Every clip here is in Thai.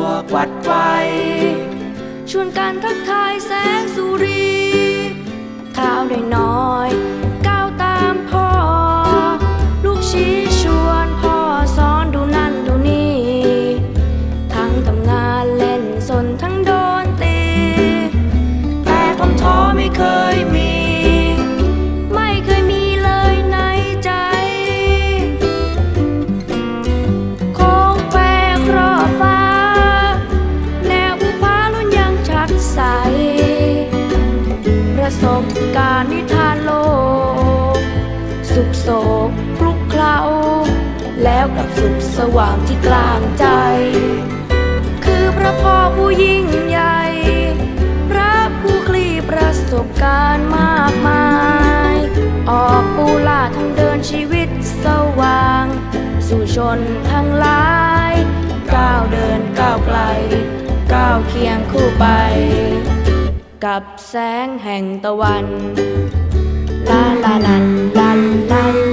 วกวัดไฟ ชวนกันทักทายแสงสุรีเท้าได้น้อย แล้วกับสุขสว่างที่กลางใจ คือพระพ่อผู้ยิ่งใหญ่ พระผู้คลี่ประสบการณ์มากมาย ออกปูล่าทางเดินชีวิตสว่าง สู่ชนทั้งหลายก้าวเดินก้าวไกลก้าวเคียงคู่ไป กับแสงแห่งตะวันลาลาลาลาลา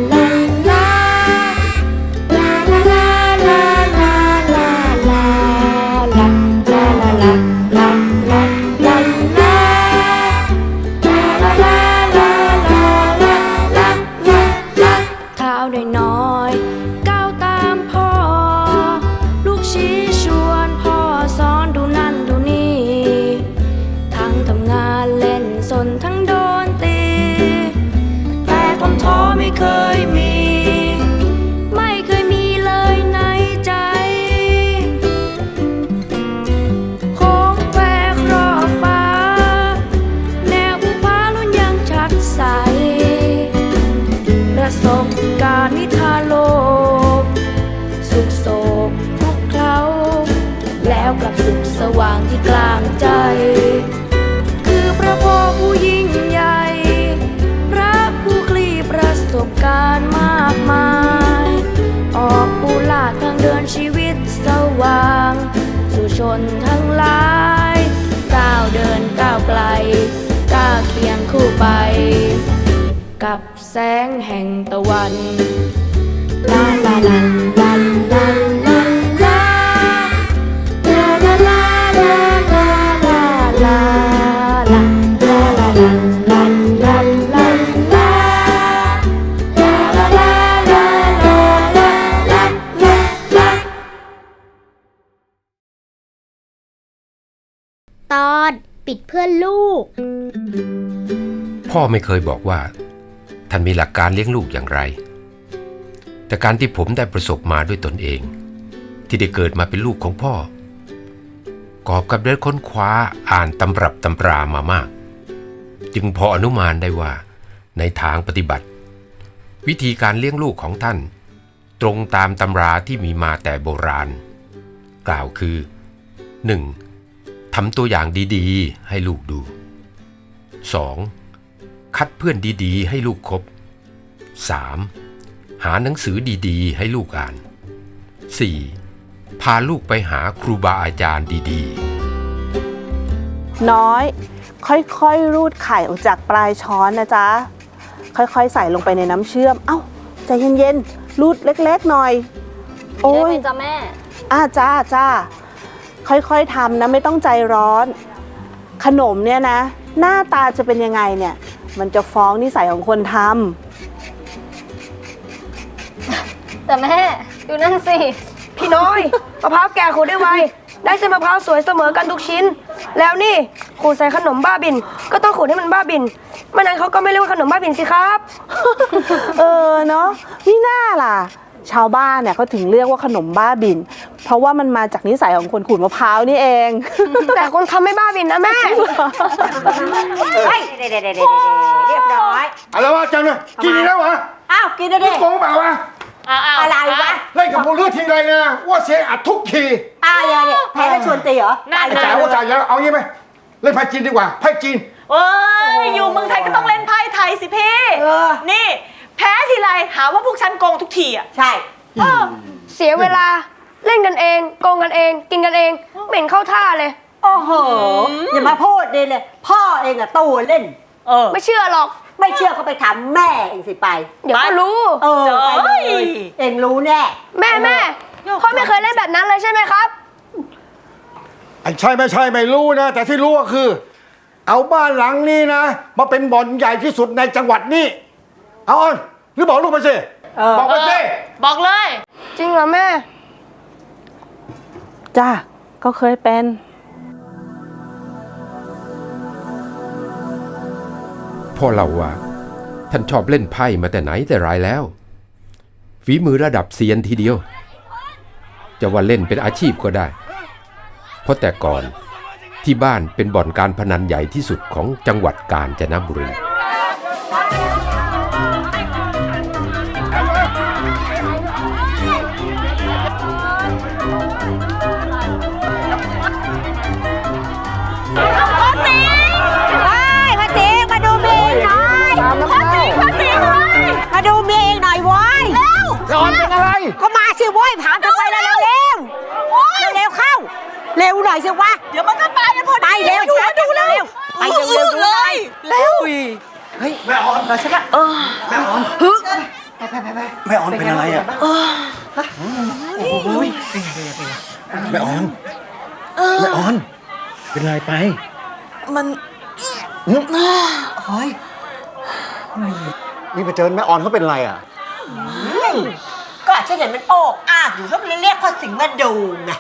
สว่างที่กลางใจ คือพระพ่อผู้ยิ่งใหญ่ พระผู้คลี่ประสบการณ์มากมาย ออกปูลาดทางเดินชีวิตสว่าง สู่ชนทั้งหลายก้าวเดินก้าวไกลก้าวเคียงคู่ไป กับแสงแห่งตะวันลาลาลาลาลา ตอนปิดเพื่อนลูก พ่อไม่เคยบอกว่า ท่านมีหลักการเลี้ยงลูกอย่างไร แต่การที่ผมได้ประสบมาด้วยตนเอง ที่ได้เกิดมาเป็นลูกของพ่อ กอบกับได้ค้นคว้าอ่านตำรับตำรามามาก จึงพออนุมานได้ว่าในทางปฏิบัติ วิธีการเลี้ยงลูกของท่าน ตรงตามตำราที่มีมาแต่โบราณ กล่าวคือ 1. ทำตัวอย่างดีๆ ให้ลูกดู 2. คัดเพื่อนดีๆ ให้ลูกคบ 3. หาหนังสือดีๆ ให้ลูกอ่าน 4. พาลูกไปหาครูบาอาจารย์ดีน้อย ค่อยๆ รูดไข่ออกจากปลายช้อนนะจ๊ะ ค่อยๆ ใส่ลงไปในน้ำเชื่อม เอ้า ใจเย็นๆ รูดเล็กๆ หน่อย โอ้ยได้ไหมจ๊ะแม่ อ่าจ้าจ้า ค่อยๆทำนะไม่ต้องใจร้อน ขนมเนี่ยนะ หน้าตาจะเป็นยังไงเนี่ย มันจะฟ้องนิสัยของคนทแต่แม่ ดูนั่นสิ พี่น้อยมะพร้าวแก่ขูดได้ไว ได้เส้นมะพร้าวสวยเสมอกันทุกชิ้น แล้วนี่ขูดใส่ขนมบ้าบิน ก็ต้องขูดให้มันบ้าบินไม่นั้นเขาก็ไม่เรียกว่าขนมบ้าบินสิครับำเออเนาะนี่น่าล่ะ ชาวบ้านเนี่ยเขาถึงเรียกว่าขนมบ้าบิน เพราะว่ามันมาจากนิสัยของคนขูดมะพร้าวนี่เอง แต่คนทำไม่บ้าบินนะแม่เฮ้ยเด็ดๆๆๆๆเรียบร้อยอะไรวะจังเลยกินอีกแล้วเหรออ้าวกินแล้วดิโกงเปล่าวะอะไรวะเล่นกับผมเลือดทีไรนะว่าเสียอัดทุกทีอ้าวเนี่ยแพ้แล้วชวนตีเหรอไอ้จ๋าว่าจ๋าอย่าเอางี้ไหมเล่นไพ่จีนดีกว่าไพ่จีนเอ้ยอยู่เมืองไทยก็ต้องเล่นไพ่ไทยสิพี่เออนี่ แพ้ทีไรหาว่าพวกฉันโกงทุกทีอะ ใช่เสียเวลาเล่นกันเองโกงกันเอง กินกันเองไม่เห็นเข้าท่าเลย โอ้โหอย่ามาพูดดีเลย พ่อเองอะตู้เล่น เออ ไม่เชื่อหรอก ไม่เชื่อก็ไปถามแม่เองสิไป เดี๋ยวก็รู้ เออเจ้ไปเลยยเองรู้แน่ แม่แม่พ่อไม่เคยเล่นแบบนั้นเลยใช่ไหมครับ ไอ้ใช่ไม่ใช่ไม่รู้นะ แต่ที่รู้ก็คือ เอาบ้านหลังนี้นะ มาเป็นบ่อนใหญ่ที่สุดในจังหวัดนี้ เอาออน หรือบอกลูกไปสิเออบอกไปสิ บอกเลย จริงเหรอแม่ จ้าก็เคยเป็น พ่อเล่าว่าท่านชอบเล่นไพ่มาแต่ไหนแต่ไรแล้ว ฝีมือระดับเซียนทีเดียว จะว่าเล่นเป็นอาชีพก็ได้ เพราะแต่ก่อนที่บ้านเป็นบ่อนการพนันใหญ่ที่สุดของจังหวัดกาญจนบุรี ออนเป็นอะไร ก็มาสิเว้ยถามจะไปแล้วเร็วเร็วเร็วเข้า เร็วหน่อยสิวะเดี๋ยวมันก็ไปกันพอดีไปเร็วดูช้าดูเร็วไปเร็วเร็วดูเลหน่อยยเร็วแม่ออนเป็นอะไรอะโอ้ยแม่ออนแม่ออน เป็นอะไรไป มันเฮ้ยนี่ไปเจอแม่ออนเขาเป็นอะไรอะ ก็อาจจะเห็นมันโอกอ้ากอยู่ก็เลยเรียกพ่อสิงห์มาดูไง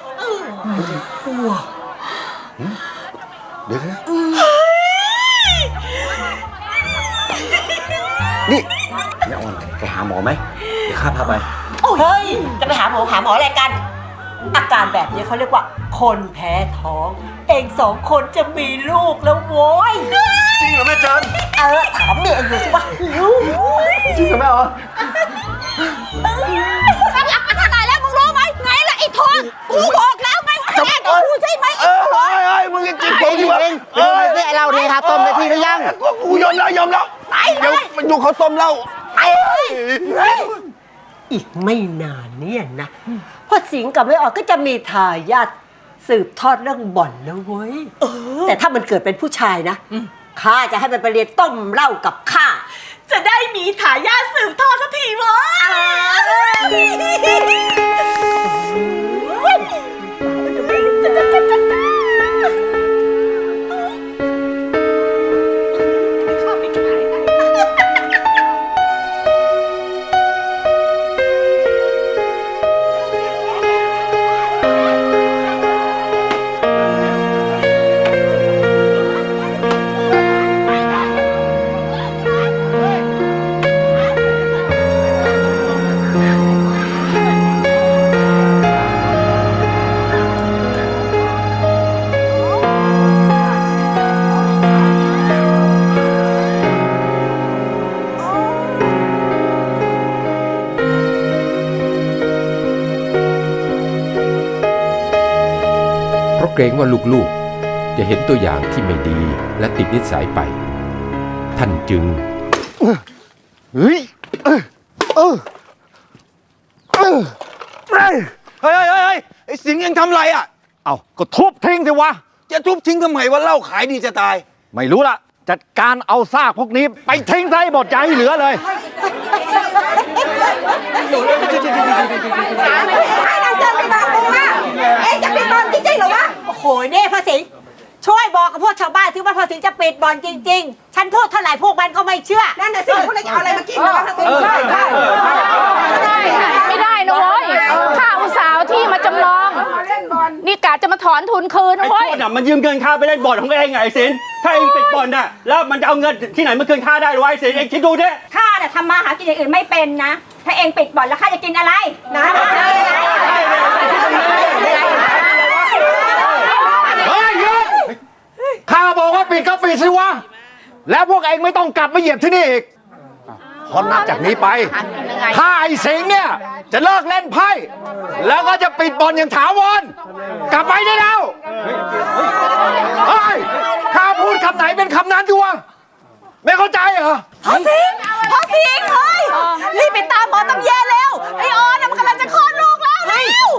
เดี๋ยวนะนี่แม่ออนไปหาหมอไหม เดี๋ยวข้าพาไปเฮ้ยจะไปหาหมอหาหมออะไรกัน อาการแบบนี้เขาเรียกว่า คนแพ้ท้อง เองสองคนจะมีลูกแล้วโว้ยจริงเหรอแม่จันเออถามเมียเองดูสิว่าลูกจริงเหรอแม่ออน อ้ทองกูบอกแล้วไงว่าแกกับกูใช่ไหมเออเอ้ยเอ้ยมึงยังจริงผมอยู่เองเออเนี่ยเราเนี่ยครับต้มนาทีหรือยัง กูยอมแล้วยอมแล้วเดี๋ยวมันดูเขาต้มแล้วไอ้อีกไม่นานเนี่ยนะพ่อสิงห์กับแม่ออดก็จะมีทายาทสืบทอดเรื่องบ่อนแล้วเว้ยแต่ถ้ามันเกิดเป็นผู้ชายนะข้าจะให้มันไปเรียนต้มเหล้ากับข้าจะได้มีทายาทสืบทอดสักทีเว้ย เพราะเกรงว่าลูกๆ จะเห็นตัวอย่างที่ไม่ดีและติดนิสัยไป ท่านจึงเฮ้ยเออเออเออเฮ้ยเฮ้ยเฮ้ยไอ้สิงห์ยังทำไรอะ เอาก็ทุบทิ้งสิวะ จะทุบทิ้งทำไมว่าเหล้าขายดีจะตาย ไม่รู้ละจัดการเอาซากพวกนี้ ไปทิ้งซะให้หมดอย่าให้เหลือเลยเอ๊ะจะปิดบ่อนจริงๆเหรอวะ โอ้โหเนี่ยพ่อสิงห์ช่วยบอกกับพวกชาวบ้านที่ว่าพ่อสิงห์จะปิดบ่อนจริง ๆ ฉันพูดเท่าไหร่พวกมันก็ไม่เชื่อ นั่นน่ะสิพวกเราจะเอาอะไรมากินเหรอใช่ใช่ไม่ได้นะเว้ยข้าอุตส่าห์เอาที่มาจำลองนี่กะจะมาถอนทุนคืนนะไอ้เว้ยโทษน่ะมันยืมเงินข้าไปเล่นบอลของเองไงไอ้สินถ้าเองปิดบอลน่ะแล้วมันจะเอาเงินที่ไหนมาคืนข้าได้หรอวะไอ้สินเองคิดดูดิข้าน่ะทำมาหากินอย่างอื่นไม่เป็นนะ ถ้าเองปิดบ่อนแล้วข้าจะกินอะไรนะ เฮ้ยหยุด ข้าบอกว่าปิดก็ปิดสิวะ แล้วพวกเองไม่ต้องกลับมาเหยียบที่นี่อีกเพราะนับจากนี้ไปไงถ้าไอ้สิงห์เนี่ย จะเลิกเล่นไพ่ แล้วก็จะปิดบ่อนอย่างถาวร กลับไปได้แล้ว เฮ้ยข้าพูดคำไหนเป็นคำนั้นอยู่วะ ไม่เข้าใจเหรอ พ่อสิงห์พ่อสิงห์เฮ้ยรีบไปตามหมอตำแยเร็ว ไอออนน่ะมันกำลังจะคลอดลูกแล้วเร็ว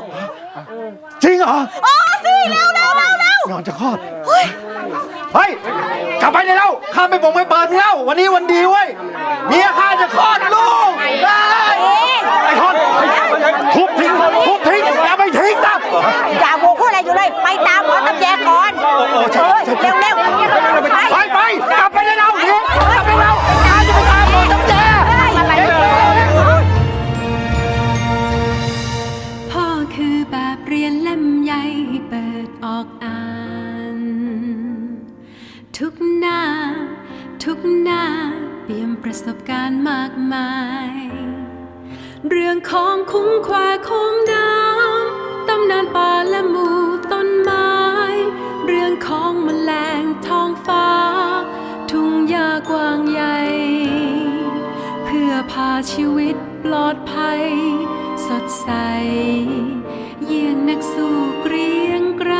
จริงเหรอ อ๋อสิเร็วเร็วเร็วเร็ว นอนจะคลอด เฮ้ย กลับไปได้แล้ว ข้าไม่บอกไม่เปิดมึงแล้ววันนี้วัน ของคุ้งควายของน้ำตำนานป่าและหมู่ต้นไม้ เรื่องของมแมลงท้องฟ้า ทุ่งหญ้ากว้างใหญ่ เพื่อพาชีวิตปลอดภัย สดใส เยี่ยงนักสู้เกรียงไกร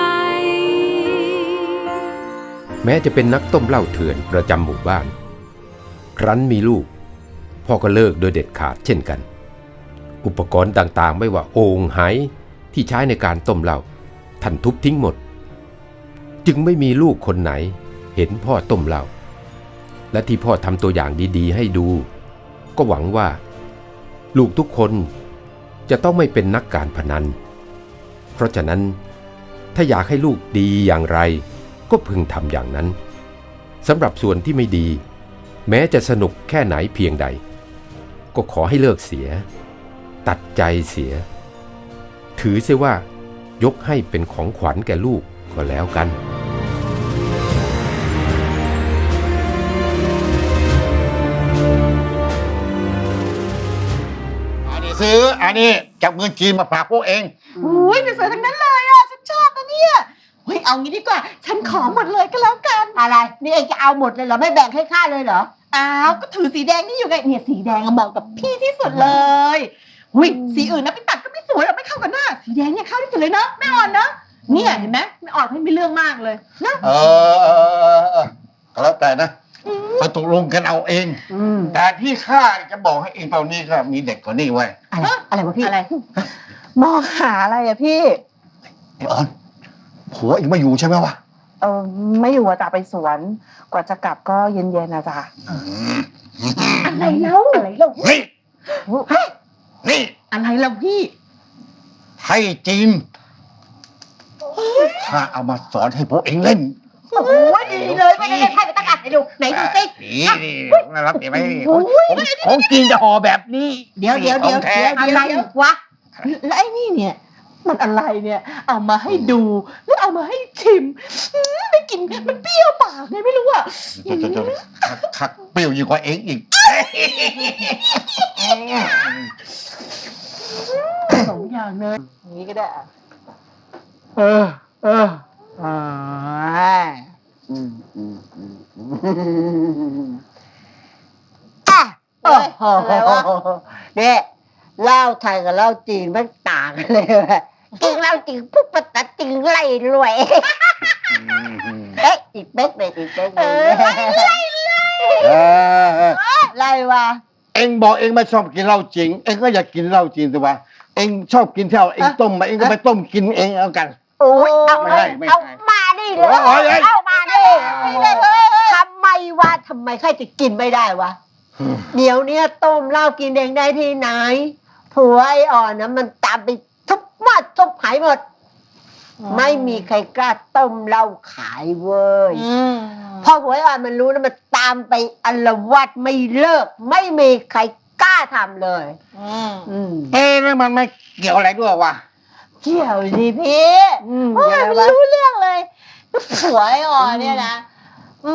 แม้จะเป็นนักต้มเหล้าเถื่อนประจำหมู่บ้าน ครั้นมีลูก พ่อก็เลิกโดยเด็ดขาดเช่นกัน อุปกรณ์ต่างๆ ไม่ว่าโอ่งไหที่ใช้ในการต้มเหล้าท่านทุบทิ้งหมด จึงไม่มีลูกคนไหน เห็นพ่อต้มเหล้าและที่พ่อทำตัวอย่างดีๆ ให้ดู ก็หวังว่า ลูกทุกคนจะต้องไม่เป็นนักการพนัน เพราะฉะนั้นถ้าอยากให้ลูกดีอย่างไร ก็พึงทำอย่างนั้นสำหรับส่วนที่ไม่ดี แม้จะสนุกแค่ไหนเพียงใด ก็ขอให้เลิกเสีย ตัดใจเสีย ถือเสียว่ายกให้เป็นของขวัญแก่ลูกก็แล้วกัน อันนี้ซื้ออันนี้จากเมืองจีนมาฝากพวกเอง อุ้ยสวยๆทั้งนั้นเลยอะฉันชอบนะเนี่ยเฮ้ยเอางี้ดีกว่า ฉันขอหมดเลยก็แล้วกัน อะไร นี่เองจะเอาหมดเลยเหรอ ไม่แบ่งให้ข้าเลยเหรอ อ้าว ก็ถือสีแดงนี่อยู่ไงเนี่ยสีแดงอะเหมาะกับพี่ที่สุดเลย อุ้ยสีอื่นนะไปตัดก็ไม่สวยหรอกไม่เข้ากันหน้าสีแดงเนี่ยเข้าที่สุดเลยเนาะแม่อ่อนเนาะเนี่ยเห็นไหมแม่อ่อนไม่มีเรื่องมากเลยนะเออเออเออเออก็แล้วแต่นะไปตกลงกันเอาเองแต่ที่ข้าจะบอกให้เองตอนนี้ก็มีเด็กกว่านี้ไว้ยอะไรอะไรวะพี่อะไรมองหาอะไรอะพี่ไอ้ออนผัวเองไม่อยู่ใช่ไหมวะเออไม่อยู่อะจ้ะไปสวน กว่าจะกลับก็เย็นๆนะจ๊ะอะไรเล่าอะไรเล่านี่ นี่อะไรเล่าพี่ให้จีนข้าเอามาสอนให้พวกเองเล่น โอ้ยดีเลยไม่ได้เล่นไพ่ไปตั้งอัดให้ดูไหนดูสินี่นี่น่ารักดีไหมของของของจีนจะห่อแบบนี้ เดี๋ยวเดี๋ยวเดี๋ยวของแท้ เดี๋ยวอะไรวะแล้วไอ้นี่เนี่ย มันอะไรเนี่ย เอามาให้ดู แล้วเอามาให้ชิมอืมได้กินมันเปรี้ยวปากไงไม่รู้อะจะจะจะคักเปรี้ยวยิ่งกว่าเองอีกสองอย่างเลยอย่างนี้ก็ได้อะเออ เอออ่าโอ้โหเนี่ยเหล้าไทยกับเหล้าจีนมันต่างกันเลยว่ะกินเหล้าจีนปุ๊บปะตัดจริงไล่รวย เอ๊ะอีกเป๊กเลยอีกเป๊กเลยเออเออ ไล่ว่ะ เอ็งบอกเอ็งไม่ชอบกินเหล้าจริง เอ็งก็อยากกินเหล้าจีนสิวะ เองชอบกินเท่าเองต้มมาเองก็ไปต้มกินเองเอากัน โอ้ยเอาไม่ให้ไม่ให้เอามาดิเลยโอ้ยโอ้ยเอามาดิทำไมวะทำไมใครจะกินไม่ได้วะ เดี๋ยวเนี้ยต้มเหล้ากินเองได้ที่ไหน ผัวไอ้อ่อนนะมันตามไปทุบมาทุบหายหมด ไม่มีใครกล้าต้มเหล้าขายเว้ยพอหวยอ่อนมันรู้นะมันตามไปอลวาดไม่เลิก ไม่มีใคร กล้าทำเลยอืมเอ๊ะแล้วมันไม่เกี่ยวอะไรด้วยวะ เกี่ยวสิพี่อืมโอ้ยยังไงมันวะรู้เรื่องเลยผัวไอ้อ่อนเนี่ยนะ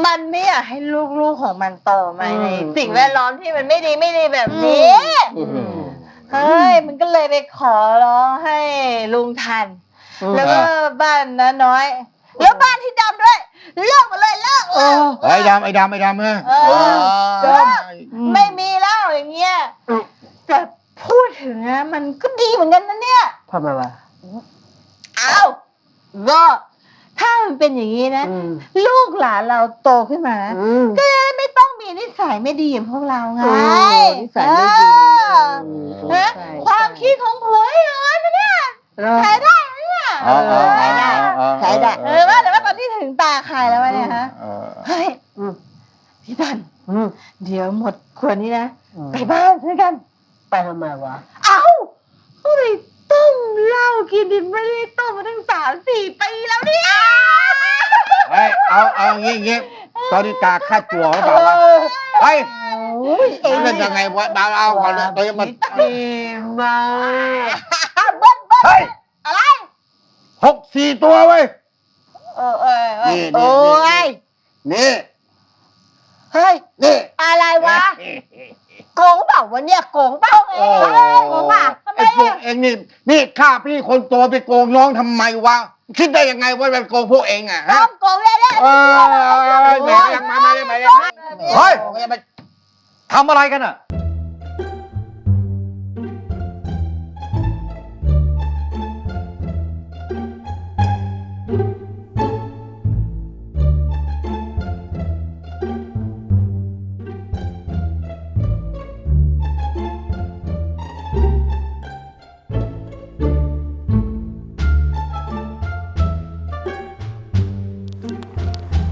มันไม่อยากให้ลูกๆของมันโตมาในสิ่งแวดล้อมที่มันไม่ดีไม่ดีแบบนี้เฮ้ย มันก็เลยไปขอร้องให้ลุงทัน แล้วก็บ้านน้าน้อย แล้วบ้านที่ดำด้วย เลิกหมาเลยเลิกเลิก ไอ้ดำไอ้ดำไอ้ดำเออเออเออไม่มีแล้วอย่างเงี้ยแต่ พูด ถึงนะมันก็ดีเหมือนกันนะเนี่ยทำไมวะอ้าวก็ถ้ามันเป็นอย่างนี้นะอืมลูกหลานเราโตขึ้นมานะอืมก็จะได้ไม่ต้องมีนิสัยไม่ดีอย่างพวกเราไงโอ้นิสัยไม่ดีเออนะใช่ความคิดของผัวไอ้ร้อนนะเนี่ยเหรอใช้ได้นะเนี่ยอ๋ออ๋อใช้ได้อ๋อใช้ได้อ๋อเออว่าแต่ว่าตอนที่ถึงตาใครแล้ววะเนี่ยฮะเออเฮ้ยอืมพี่ตันอืมเดี๋ยวหมดขวดนี้นะอืมไปบ้านด้วยกัน ไปทำไมวะ เอ้าก็ไปต้มเหล้ากินดิไม่ได้ต้มมาตั้งสามสี่ปีแล้วเนี่ย เฮ้ยเอาเอางี้งี้ตอนนี้ตาคาดจั่วหรือเปล่าวะเฮ้ยโอ้ยเองเล่นยังไงวะดาวเอาก่อนเลยตัวนี้มันดีมากเบิ้ลเบิ้ลเฮ้ยอะไรหกสี่ตัวเว้ยเออเออเออนี่นี่โอ้ยนี่ เฮ้ย นี่ อะไรวะ โกงเปล่าวะเนี่ยโกงเปล่าเอโอ้งโหโกงป่ะทำไมไอ้พวกอะเองนี่นี่ข้าพี่คนโตไปโกงน้องทำไมวะคิดได้ยังไงว่าเป็นโกงพวกเองอะต้ฮะองโกงแน่ๆเออแหม่ยังมามาเลยมาเลยมา เฮ้ยโอ้มาทำอะไรกันอะ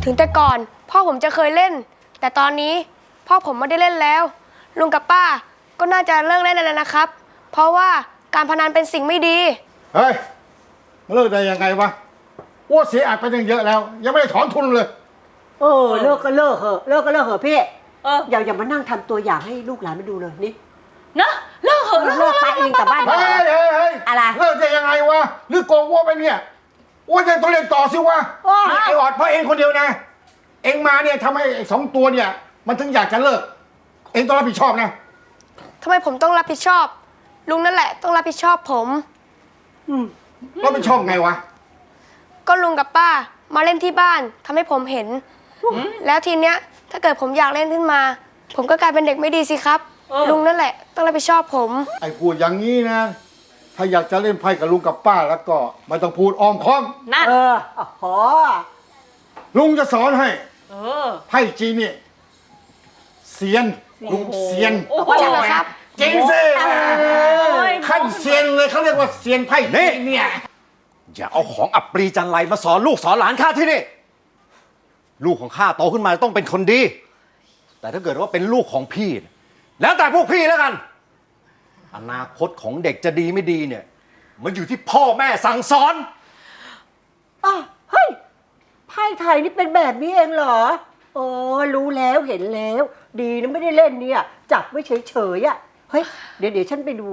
ถึงแต่ก่อนพ่อผมจะเคยเล่น แต่ตอนนี้พ่อผมไม่ได้เล่นแล้ว ลุงกับป้าก็น่าจะเลิกเล่นแล้วนะครับ เพราะว่าการพนันเป็นสิ่งไม่ดี เฮ้ยเลิกได้ยังไงวะอ้วเสียอัดไปตั้งเยอะแล้ว ยังไม่ได้ถอนทุนเลย เออเลิกก็เลิกเหอะเลิกก็เลิกเหอะพี่อย่าอย่ามานั่งทำตัวอย่างให้ลูกหลานมาดูเลยนี่นะเลิกเหอะเลิกไปเองกลับบ้าน เฮ้ยเฮ้ยเฮ้ยอะไร เลิกได้ยังไงวะหรือโกงอ้วไปเนี่ย อ้วยังต้องเล่นต่อสิวะนี่ไอ้ออดเพราะเองคนเดียวนะ เองมาเนี่ยทำให้ไอ้สองตัวเนี่ย มันถึงอยากจะเลิก เองต้องรับผิดชอบนะ ทำไมผมต้องรับผิดชอบ ลุงนั่นแหละต้องรับผิดชอบผม รับผิดชอบไงวะ ก็ลุงกับป้ามาเล่นที่บ้านทำให้ผมเห็น แล้วทีเนี้ยถ้าเกิดผมอยากเล่นขึ้นมา ผมก็กลายเป็นเด็กไม่ดีสิครับ ลุงนั่นแหละ ต้องรับผิดชอบผม ไอ้พูดอย่างนี้นะ ถ้าอยากจะเล่นไพ่กับลุงกับป้าแล้วก็ไม่ต้องพูดอ้อมค้อม นั่น เอออ๋อลุงจะสอนให้เออ ไพ่จีนเนี่ยเซียนลุงเซียนโอ้โหจริงเหรอครับ จริงสิขั้นเซียนเลยเขาเรียกว่าเซียนไพ่จีนเนี่ย อย่าเอาของอับปรีจันไรมาสอนลูกสอนหลานข้าที่นี่ ลูกของข้าโตขึ้นมาต้องเป็นคนดี แต่ถ้าเกิดว่าเป็นลูกของพี่เนี่ยแล้วแต่พวกพี่แล้วกัน อนาคตของเด็กจะดีไม่ดีเนี่ย มันอยู่ที่พ่อแม่สั่งสอนอะเฮ้ยไพ่ไทยนี่เป็นแบบนี้เองเหรอ โอ้รู้แล้วเห็นแล้ว ดีนะไม่ได้เล่นเนี่ยจับไว้เฉยๆอะเฮ้ยเดี๋ยวเดี๋ยวฉันไปดู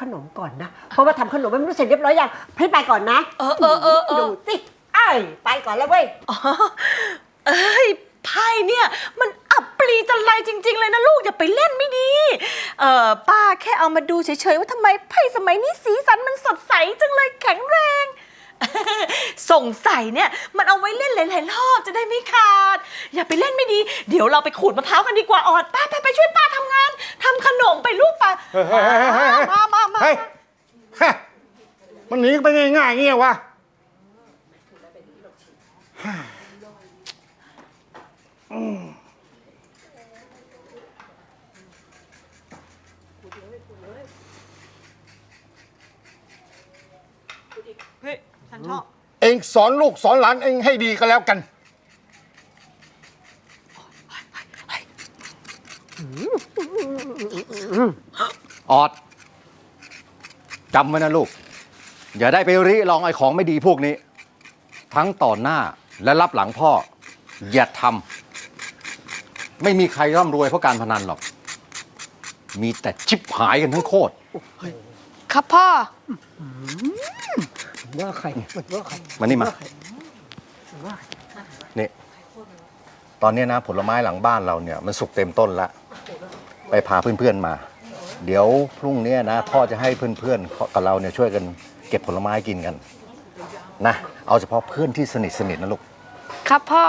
ขนมก่อนนะ เพราะว่าทำขนมไม่รู้เสร็จเรียบร้อยยังพี่ไปก่อนนะเออเออเออเออ ดูสิไอ้ยไปก่อนแล้วเว้ยอ๋อเอ้ยไพ่เนี่ยมันอับป รีจันไรจริง ๆ เลยนะลูกอย่าไปเล่นไม่ดี เออป้าแค่เอามาดูเฉยๆว่าทำไมไพ่สมัยนี้สีสันมันสดใสจังเลยแข็งแรง สงสัยเนี่ยมันเอาไว้เล่นหลายๆรอบจะได้ไม่ขาด อย่าไปเล่นไม่ดี เดี๋ยวเราไปขูดมะพร้าวกันดีกว่าออดป้าไปไปช่วยป้าทำงานทำขนมไปลูกป้าเฮ้ยเฮ้ยเฮ้ยเฮ้ยเฮ้ยมามามาเฮ้ยฮะมันหนีไปง่ายๆเงี้ยวะเฮ้ยฉันช อบเองสอนลูกสอนหลานเองให้ดีก็แล้วกัน ออดจำไว้นะลูก อย่าได้ไปริลองไอ้ของไม่ดีพวกนี้ ทั้งต่อหน้าและรับหลังพ่อ อย่าทำไม่มีใครร่ำรวยเพราะการพนันหรอก มีแต่ชิบหายกันทั้งโคตร ครับพ่อ ว่าใครมันว่าใครมานี่มานี่ตอนเนี้ยนะผลไม้หลังบ้านเราเนี่ยมันสุกเต็มต้นแล้วไปพาเพื่อนๆมา เดี๋ยวพรุ่งเนี้ยนะพ่อจะให้เพื่อนๆกับเราเนี่ยช่วยกันเก็บผลไม้กินกันนะเอาเฉพาะเพื่อนที่สนิทสนิทๆนะลูก ครับพ่อ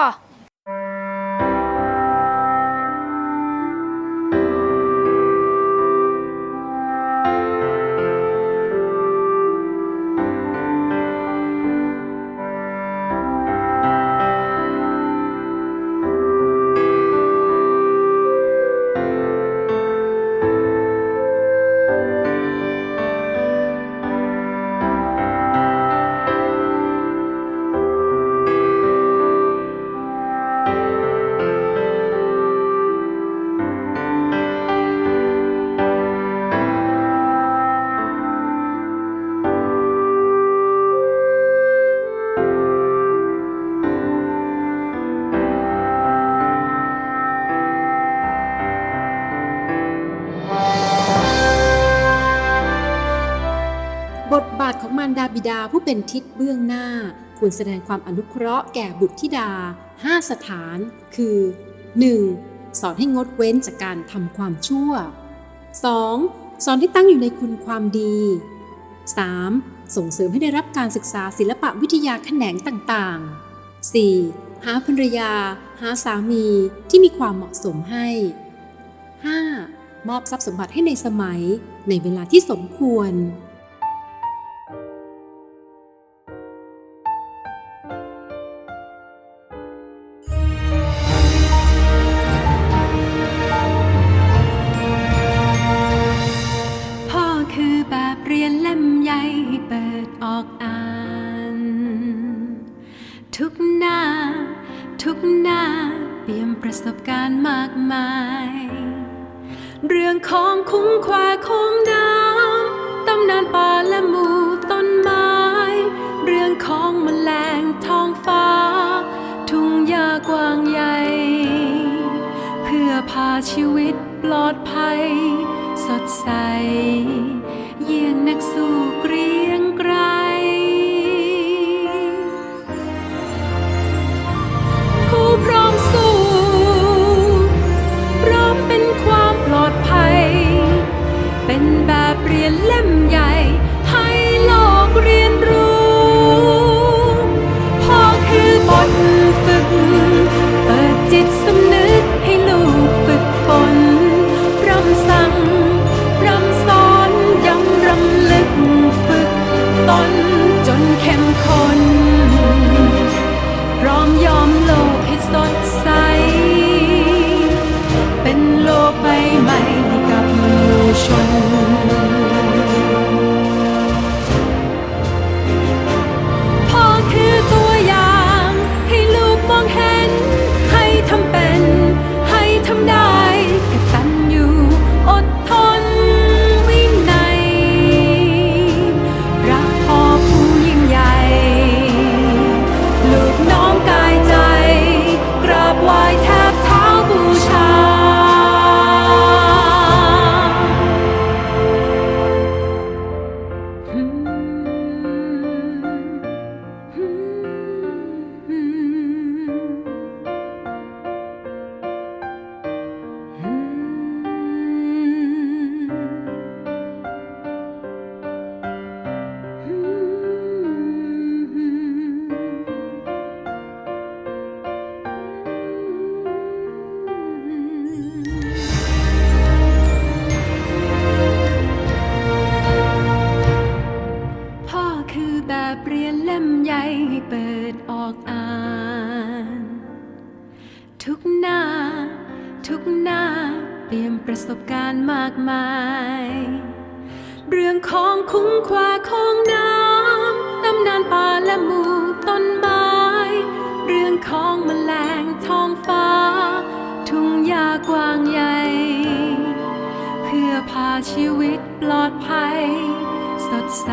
ดาบิดาผู้เป็นทิศเบื้องหน้า ควรแสดงความอนุเคราะห์แก่บุตรธิดา 5 สถาน คือ 1. สอนให้งดเว้นจากการทำความชั่ว 2. สอนให้ตั้งอยู่ในคุณความดี 3. ส่งเสริมให้ได้รับการศึกษาศิลปะวิทยาแขนงต่างๆ 4. หาภรรยา หาสามีที่มีความเหมาะสมให้ 5. มอบทรัพย์สมบัติให้ในสมัยในเวลาที่สมควร นั คุ้งควาของน้ำตำนานป่าและหมู่ต้นไม้ เรื่องของแมลงท้องฟ้า ทุ่งหญ้ากว้างใหญ่ เพื่อพาชีวิตปลอดภัย สดใส